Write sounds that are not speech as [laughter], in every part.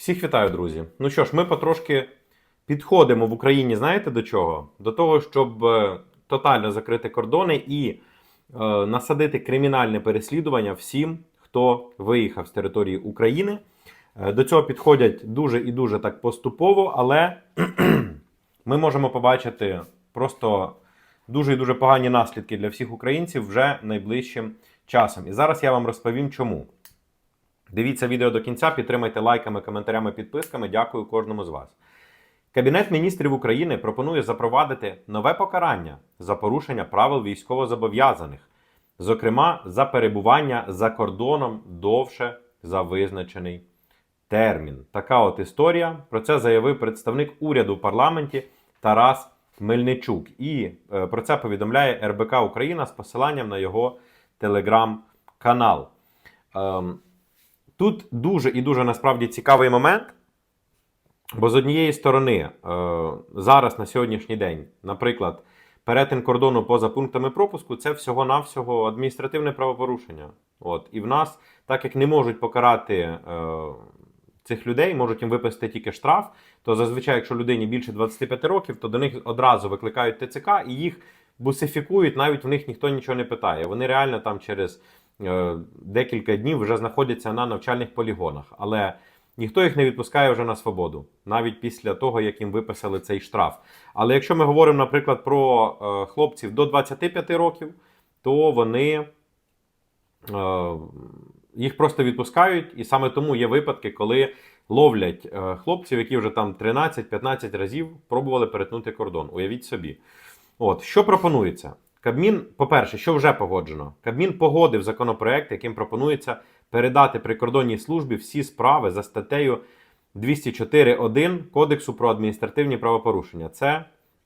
Всіх вітаю, друзі. Ну що ж, ми потрошки підходимо в Україні, знаєте до чого? До того, щоб е, тотально закрити кордони і е, насадити кримінальне переслідування всім, хто виїхав з території України. Е, До цього підходять дуже і дуже так поступово, але [clears throat] ми можемо побачити просто дуже і дуже погані наслідки для всіх українців вже найближчим часом. І зараз я вам розповім, чому. Дивіться відео до кінця, підтримайте лайками, коментарями, підписками. Дякую кожному з вас. Кабінет міністрів України пропонує запровадити нове покарання за порушення правил військовозобов'язаних, зокрема за перебування за кордоном довше за визначений термін. Така от історія. Про це заявив представник уряду в парламенті Тарас Мельничук. І е, про це повідомляє РБК Україна з посиланням на його телеграм-канал. Ем, Тут дуже і дуже насправді цікавий момент. Бо з однієї сторони, е, зараз на сьогоднішній день, наприклад, перетин кордону поза пунктами пропуску це всього-навсього адміністративне правопорушення. От. І в нас, так як не можуть покарати е, цих людей, можуть їм виписати тільки штраф, то зазвичай, якщо людині більше 25 років, то до них одразу викликають ТЦК і їх бусифікують, навіть в них ніхто нічого не питає. Вони реально там через декілька днів вже знаходяться на навчальних полігонах. Але ніхто їх не відпускає вже на свободу, навіть після того, як їм виписали цей штраф. Але якщо ми говоримо, наприклад, про е, хлопців до 25 років, то вони е, їх просто відпускають, і саме тому є випадки, коли ловлять е, хлопців, які вже там 13-15 разів пробували перетнути кордон. Уявіть собі. От що пропонується? Кабмін, по-перше, що вже погоджено? Кабмін погодив законопроект, яким пропонується передати прикордонній службі всі справи за статтею 204.1 Кодексу про адміністративні правопорушення. Це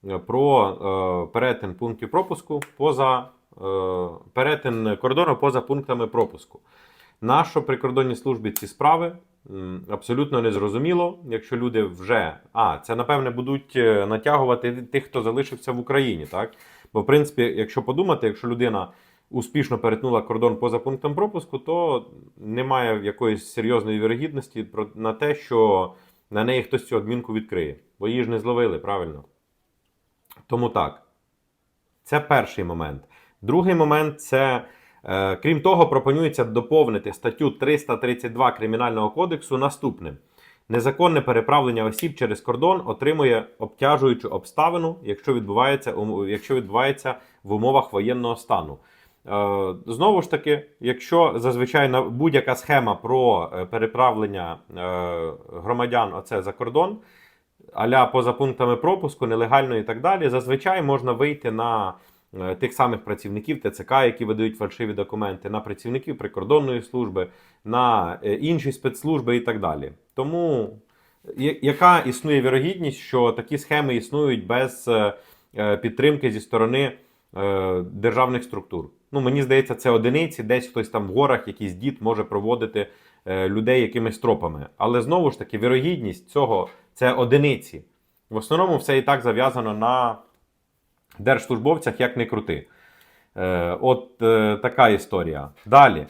е, про е, перетин пунктів пропуску поза е, перетин кордону поза пунктами пропуску. Нащо прикордонній службі ці справи? Абсолютно незрозуміло, якщо люди вже. А, це напевне будуть е, натягувати тих, хто залишився в Україні, так? Бо, в принципі, якщо подумати, якщо людина успішно перетнула кордон поза пунктом пропуску, то немає якоїсь серйозної вірогідності на те, що на неї хтось цю адмінку відкриє, бо її ж не зловили, правильно? Тому так. Це перший момент. Другий момент це, крім того, пропонується доповнити статтю 332 Кримінального кодексу наступним. Незаконне переправлення осіб через кордон отримує обтяжуючу обставину, якщо відбувається, якщо відбувається в умовах воєнного стану. Е, Знову ж таки, якщо зазвичай будь-яка схема про е, переправлення е, громадян оце за кордон, аля поза пунктами пропуску, нелегально і так далі, зазвичай можна вийти на е, тих самих працівників ТЦК, які видають фальшиві документи, на працівників прикордонної служби, на е, інші спецслужби і так далі. Тому яка існує вірогідність, що такі схеми існують без е, е, підтримки зі сторони е, державних структур? Ну, мені здається, це одиниці, десь хтось там в горах, якийсь дід може проводити е, людей якимись тропами. Але знову ж таки, вірогідність цього це одиниці. В основному все і так зав'язано на держслужбовцях, як не крути. Е, от е, така історія. Далі.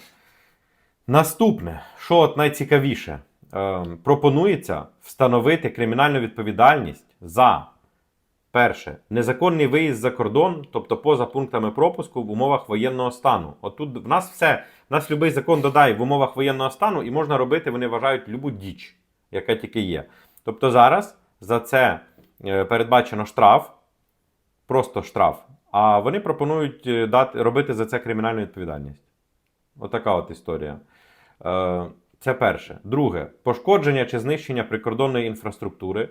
Наступне, що от найцікавіше, е, пропонується встановити кримінальну відповідальність за перше незаконний виїзд за кордон, тобто поза пунктами пропуску в умовах воєнного стану. От тут в нас все, в нас будь-який закон додає в умовах воєнного стану, і можна робити, вони вважають любу діч, яка тільки є. Тобто зараз за це е, передбачено штраф, просто штраф. А вони пропонують е, дати, робити за це кримінальну відповідальність. Отака от історія. Е, Це перше. Друге, пошкодження чи знищення прикордонної інфраструктури.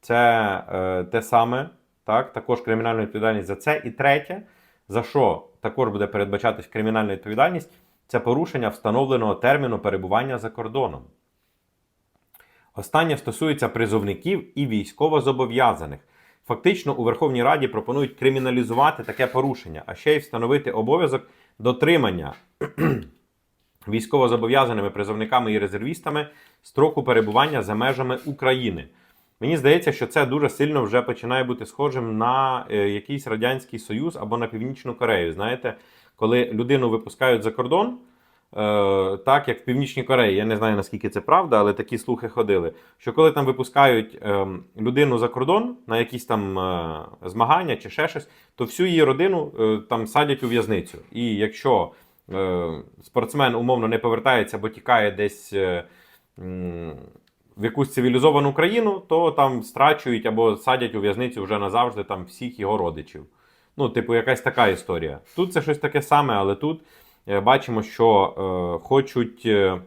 Це е, те саме, так, також кримінальна відповідальність за це. І третє, за що також буде передбачатись кримінальна відповідальність, це порушення встановленого терміну перебування за кордоном. Останнє стосується призовників і військовозобов'язаних. Фактично, у Верховній Раді пропонують криміналізувати таке порушення, а ще й встановити обов'язок дотримання [clears throat] військовозобов'язаними призовниками і резервістами строку перебування за межами України. Мені здається, що це дуже сильно вже починає бути схожим на е, якийсь Радянський Союз або на Північну Корею. Знаєте, коли людину випускають за кордон, так, як в Північній Кореї, я не знаю наскільки це правда, але такі слухи ходили. Що коли там випускають е, людину за кордон на якісь там е, змагання чи ще щось, то всю її родину е, там садять у в'язницю. І якщо е, спортсмен умовно не повертається, бо тікає десь е, в якусь цивілізовану країну, то там страчують або садять у в'язницю вже назавжди там всіх його родичів. Ну, типу, якась така історія. Тут це щось таке саме, але тут е, бачимо, що е, хочуть е,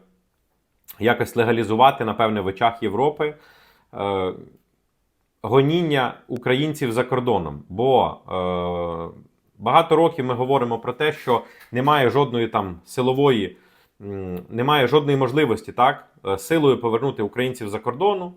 якось легалізувати, напевне, в очах Європи е, гоніння українців за кордоном. Бо е, багато років ми говоримо про те, що немає жодної там силової, немає жодної можливості так, е, силою повернути українців за кордону.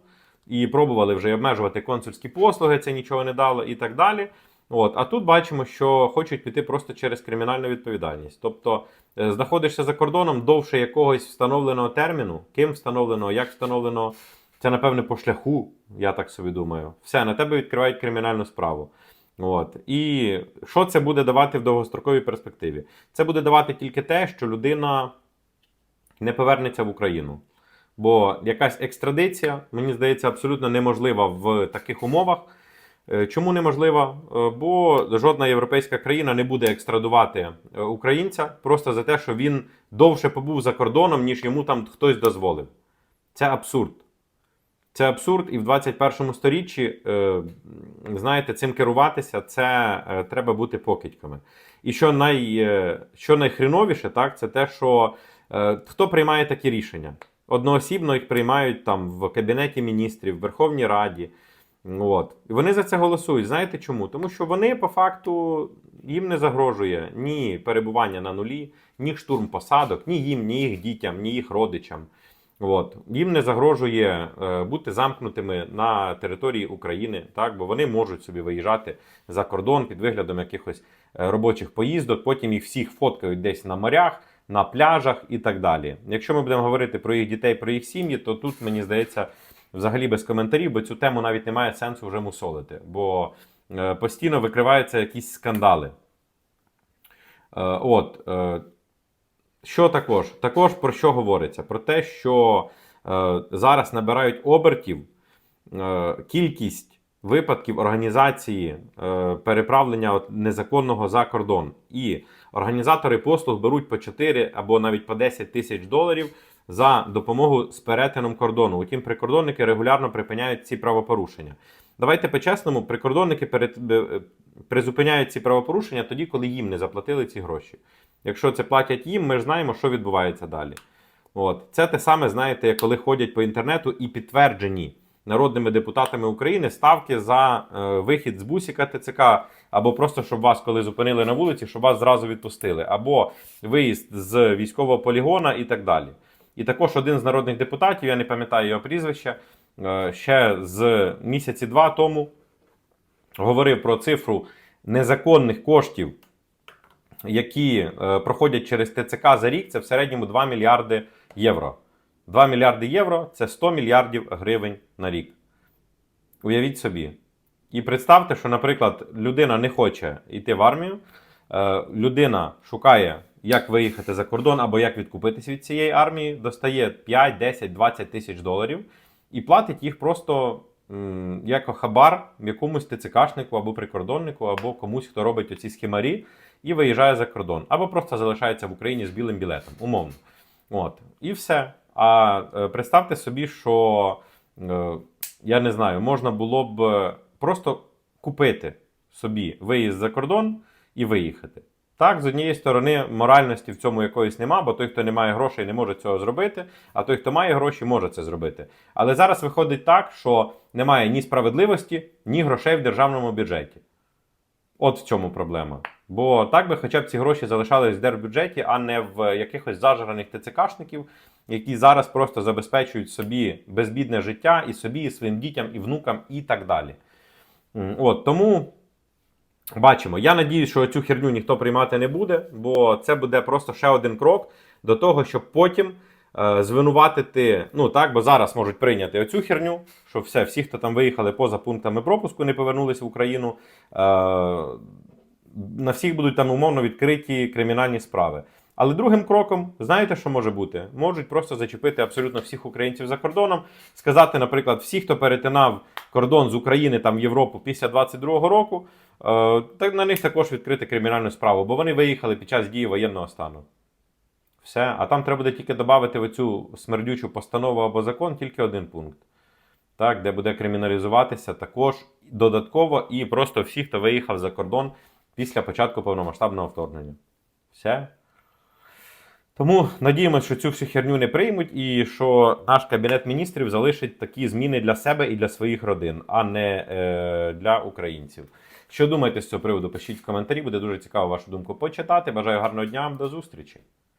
І пробували вже обмежувати консульські послуги, це нічого не дало і так далі. От, а тут бачимо, що хочуть піти просто через кримінальну відповідальність. Тобто е, знаходишся за кордоном довше якогось встановленого терміну, ким встановлено, як встановлено, це напевне по шляху, я так собі думаю. Все, на тебе відкривають кримінальну справу. От. І що це буде давати в довгостроковій перспективі? Це буде давати тільки те, що людина не повернеться в Україну. Бо якась екстрадиція, мені здається, абсолютно неможлива в таких умовах. Е, Чому неможлива? Е, Бо жодна європейська країна не буде екстрадувати е, українця просто за те, що він довше побув за кордоном, ніж йому там хтось дозволив. Це абсурд. Це абсурд, і в 21 сторіччі, знаєте, цим керуватися, це треба бути покидьками. І що, най, що найхреновіше, так, це те, що хто приймає такі рішення? Одноосібно їх приймають там в Кабінеті міністрів, в Верховній Раді. От. І вони за це голосують. Знаєте чому? Тому що вони по факту їм не загрожує ні перебування на нулі, ні штурм посадок, ні їм, ні їх дітям, ні їх родичам. От. Їм не загрожує е, бути замкнутими на території України, так? бо вони можуть собі виїжджати за кордон під виглядом якихось е, робочих поїздок, потім їх всіх фоткають десь на морях, на пляжах і так далі. Якщо ми будемо говорити про їх дітей, про їх сім'ї, то тут мені здається взагалі без коментарів, бо цю тему навіть немає сенсу вже мусолити, бо е, постійно викриваються якісь скандали. Е, от. Е, що також? Також про що говориться? Про те, що зараз набирають обертів кількість випадків організації переправлення незаконного за кордон. І організатори послуг беруть по 4 або навіть по 10 тисяч доларів за допомогу з перетином кордону. Утім, прикордонники регулярно припиняють ці правопорушення. Давайте по-чесному, прикордонники перед, е, призупиняють ці правопорушення тоді, коли їм не заплатили ці гроші. Якщо це платять їм, ми ж знаємо, що відбувається далі. От. Це те саме, знаєте, коли ходять по інтернету і підтверджені народними депутатами України ставки за е, вихід з бусіка ТЦК, або просто щоб вас, коли зупинили на вулиці, щоб вас зразу відпустили, або виїзд з військового полігона і так далі. І також один з народних депутатів, я не пам'ятаю його прізвище, е, ще з місяці два тому говорив про цифру незаконних коштів, які е, проходять через ТЦК за рік, це в середньому 2 мільярди євро. 2 мільярди євро це 100 мільярдів гривень на рік. Уявіть собі. І представте, що, наприклад, людина не хоче йти в армію, е, людина шукає, як виїхати за кордон або як відкупитись від цієї армії, достає 5, 10, 20 тисяч доларів і платить їх просто м, як хабар якомусь ТЦКшнику або прикордоннику, або комусь, хто робить оці схемарі, і виїжджає за кордон, або просто залишається в Україні з білим білетом, умовно. От. І все. А е, представте собі, що е, я не знаю, можна було б просто купити собі виїзд за кордон і виїхати. Так, з однієї сторони, моральності в цьому якоїсь нема, бо той, хто не має грошей, не може цього зробити, а той, хто має гроші, може це зробити. Але зараз виходить так, що немає ні справедливості, ні грошей в державному бюджеті. От в чому проблема. Бо так би хоча б ці гроші залишались в держбюджеті, а не в якихось зажраних ТЦКшників, які зараз просто забезпечують собі безбідне життя і собі, і своїм дітям, і внукам, і так далі. От тому бачимо. Я надіюсь, що цю херню ніхто приймати не буде, бо це буде просто ще один крок до того, щоб потім е, звинуватити. Ну так, бо зараз можуть прийняти оцю херню, що все, всі, хто там виїхали поза пунктами пропуску, не повернулися в Україну. Е, на всіх будуть там умовно відкриті кримінальні справи. Але другим кроком, знаєте, що може бути? Можуть просто зачепити абсолютно всіх українців за кордоном, сказати, наприклад, всі, хто перетинав кордон з України там в Європу після 22-го року, е, так на них також відкрити кримінальну справу, бо вони виїхали під час дії воєнного стану. Все, а там треба буде тільки додати в цю смердючу постанову або закон тільки один пункт, так, де буде криміналізуватися також додатково і просто всі, хто виїхав за кордон після початку повномасштабного вторгнення. Все. Тому надіємося, що цю всю херню не приймуть, і що наш кабінет міністрів залишить такі зміни для себе і для своїх родин, а не е, для українців. Що думаєте з цього приводу? Пишіть в коментарі, буде дуже цікаво вашу думку почитати. Бажаю гарного дня, до зустрічі!